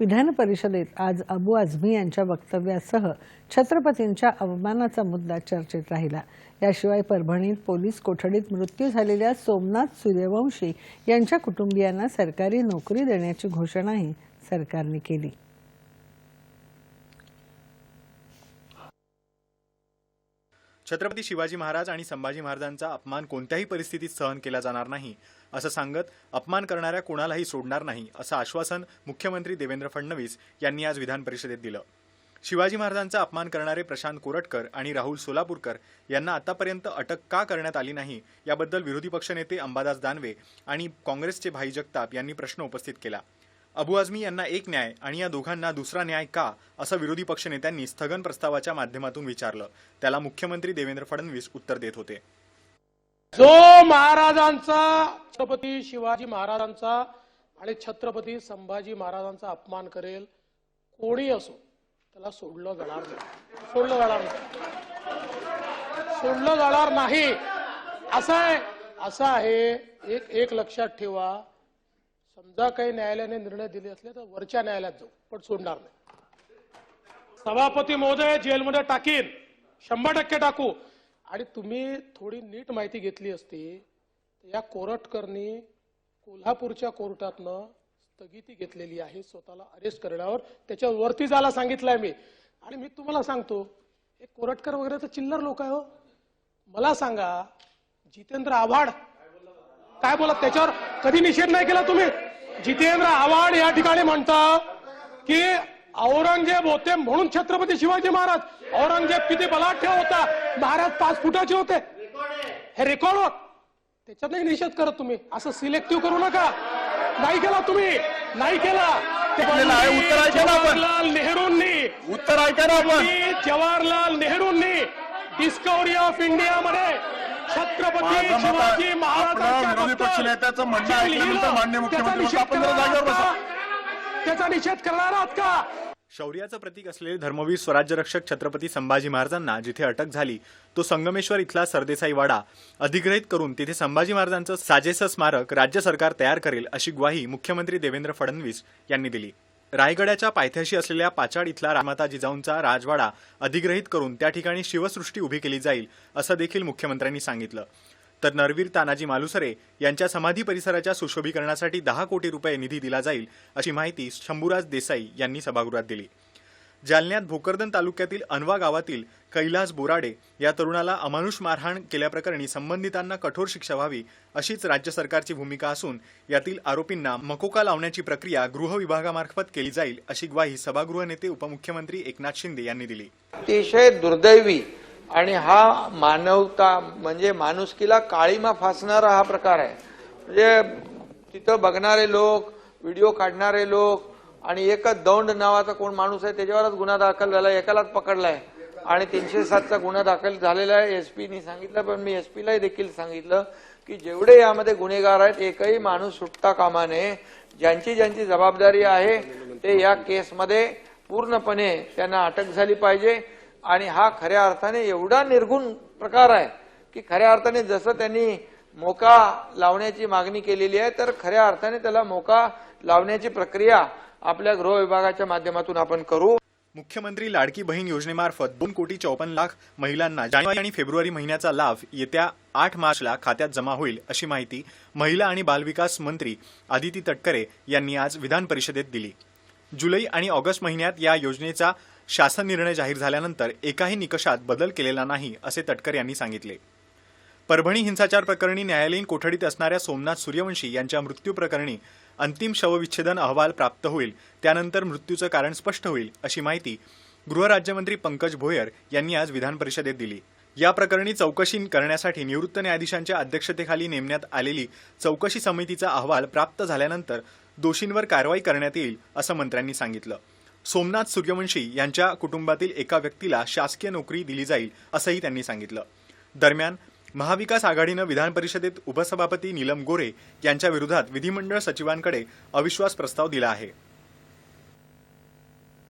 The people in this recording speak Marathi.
विधान परिषदेत आज अबू आझमी यांच्या वक्तव्यासह छत्रपतींच्या अवमानाचा मुद्दा चर्चेत राहिला. याशिवाय परभणीत पोलीस कोठडीत मृत्यू झालेल्या सोमनाथ सूर्यवंशी यांच्या कुटुंबियांना सरकारी नोकरी देण्याची घोषणाही सरकारने केली. छत्रपती शिवाजी महाराज आणि संभाजी महाराजांचा अपमान कोणत्याही परिस्थितीत सहन केला जाणार नाही असं सांगत अपमान करणाऱ्या कोणालाही सोडणार नाही असं आश्वासन मुख्यमंत्री देवेंद्र फडणवीस यांनी आज विधान परिषदेत दिलं. शिवाजी महाराजांचा अपमान करणारे प्रशांत कोरटकर आणि राहुल सोलापूरकर यांना आतापर्यंत अटक का करण्यात आली नाही याबद्दल विरोधी पक्षनेते अंबादास दानवे आणि काँग्रेसचे भाई जगताप यांनी प्रश्न उपस्थित केला. अबू आझमी यांना एक न्याय आणि या दोघांना दुसरा न्याय का असं विरोधी पक्षनेत्यांनी स्थगन प्रस्तावाच्या माध्यमातून विचारलं. त्याला मुख्यमंत्री देवेंद्र फडणवीस उत्तर देत होते. जो महाराजांचा छत्रपती शिवाजी महाराजांचा आणि छत्रपती संभाजी महाराजांचा अपमान करेल कोणी असो त्याला सोडलं जाणार नाही. सोडलं जाणार नाही. सोडलं जाणार नाही. असं आहे असं आहे. एक एक लक्षात ठेवा. समजा काही न्यायालयाने निर्णय दिले असले तर वरच्या न्यायालयात जाऊ पण सोडणार नाही. सभापती महोदय जेलमध्ये टाकीन. शंभर टक्के टाकू. आणि तुम्ही थोडी नीट माहिती घेतली असती या कोरटकरनी कोल्हापूरच्या कोर्टातनं स्थगिती घेतलेली आहे स्वतःला अरेस्ट करण्यावर. त्याच्यावर वरती जायला सांगितलंय मी. आणि मी तुम्हाला सांगतो हे कोरटकर वगैरे तर चिल्लर लोक आहे हो. मला सांगा जितेंद्र आव्हाड काय बोला त्याच्यावर कधी निषेध नाही केला तुम्ही? जितेंद्र आव्हाड या ठिकाणी म्हणता की औरंगजेब होते म्हणून छत्रपती शिवाजी महाराज. औरंगजेब किती बलाढ्य होता. महाराज पाच फुटाचे होते. हे रेकॉर्ड होत त्याच्यात नाही निषेध करत तुम्ही. असं सिलेक्टिव्ह करू नका. नाही केला तुम्ही. नाही केला. जवाहरलाल नेहरूंनी. उत्तर ऐका जवाहरलाल नेहरूंनी डिस्कवरी ऑफ इंडिया मध्ये छत्रपती शिवाजी महाराजांच्या विरोधी पक्षनेत्याचं म्हणणं ऐकल्यानंतर मुख्यमंत्री आपण जागेवर बसा. त्याचा निषेध करणार आहात का? शौर्याचं प्रतीक असलेले धर्मवीर स्वराज्यरक्षक छत्रपती संभाजी महाराजांना जिथे अटक झाली तो संगमेश्वर इथला सरदेसाई वाडा अधिग्रहित करून तिथे संभाजी महाराजांचं साजेसं स्मारक राज्य सरकार तयार करेल अशी ग्वाही मुख्यमंत्री देवेंद्र फडणवीस यांनी दिली. रायगडाच्या पायथ्याशी असलेल्या पाचाड इथला रामाता जिजाऊंचा राजवाडा अधिग्रहित करून त्या ठिकाणी शिवसृष्टी उभी केली जाईल असं देखील मुख्यमंत्र्यांनी सांगितलं. तर नरवीर तानाजी मालुसरे यांच्या समाधी परिसराच्या सुशोभीकरणासाठी दहा कोटी रुपये निधी दिला जाईल अशी माहिती शंभूराज देसाई यांनी सभागृहात दिली. जालन्यात भोकरदन तालुक्यातील अनवा गावातील कैलास बोराडे या तरुणाला अमानुष मारहाण केल्याप्रकरणी संबंधितांना कठोर शिक्षा व्हावी अशीच राज्य सरकारची भूमिका असून यातील आरोपींना मकोका लावण्याची प्रक्रिया गृह विभागामार्फत केली जाईल अशी ग्वाही सभागृह नेते उपमुख्यमंत्री एकनाथ शिंदे यांनी दिली. अतिशय दुर्दैवी आणि हा मानवता म्हणजे माणुसकीला काळीमा फासणारा हा प्रकार आहे. म्हणजे तिथं बघणारे लोक व्हिडिओ काढणारे लोक आणि एकच दौंड नावाचा कोण माणूस आहे त्याच्यावरच गुन्हा दाखल झाला एकालाच पकडलाय. आणि तीनशे सातचा गुन्हा दाखल झालेला आहे. एसपीनी सांगितलं पण मी एसपीलाही देखील सांगितलं की जेवढे यामध्ये गुन्हेगार आहेत एकही माणूस सुटता कामा नये. ज्यांची ज्यांची जबाबदारी आहे ते या केसमध्ये पूर्णपणे त्यांना अटक झाली पाहिजे. आणि हा खऱ्या अर्थाने एवढा निर्गुण प्रकार आहे की खऱ्या अर्थाने जसं त्यांनी मोका लावण्याची मागणी केलेली आहे तर खऱ्या अर्थाने त्याला मोका लावण्याची प्रक्रिया आपल्या गृह विभागाच्या माध्यमातून आपण करू. मुख्यमंत्री लाडकी बहीण योजनेमार्फत दोन कोटी चौपन्न लाख महिलांना जानेवारी आणि फेब्रुवारी महिन्याचा लाभ येत्या आठ मार्चला खात्यात जमा होईल अशी माहिती महिला आणि बालविकास मंत्री आदिती तटकरे यांनी आज विधान परिषदेत दिली. जुलै आणि ऑगस्ट महिन्यात या योजनेचा शासन निर्णय जाहीर झाल्यानंतर एकाही निकषात बदल केलेला नाही असे तटकर यांनी सांगितले. परभणी हिंसाचार प्रकरणी न्यायालयीन कोठडीत असणाऱ्या सोमनाथ सूर्यवंशी यांच्या मृत्यू प्रकरणी अंतिम शवविच्छेदन अहवाल प्राप्त होईल. त्यानंतर मृत्यूचं कारण स्पष्ट होईल अशी माहिती गृहराज्यमंत्री पंकज भोयर यांनी आज विधान परिषदेत दिली. या प्रकरणी चौकशी करण्यासाठी निवृत्त न्यायाधीशांच्या अध्यक्षतेखाली नेमण्यात आलेली चौकशी समितीचा अहवाल प्राप्त झाल्यानंतर दोषींवर कारवाई करण्यात येईल असं मंत्र्यांनी सांगितलं. सोमनाथ सूर्यवंशी यांच्या कुटुंबातील एका व्यक्तीला शासकीय नोकरी दिली जाईल असंही त्यांनी सांगितलं. दरम्यान महाविकास आघाडीनं विधान परिषदेत उपसभापती नीलम गोरे यांच्या विरोधात विधिमंडळ सचिवांकडे अविश्वास प्रस्ताव दिला आहे.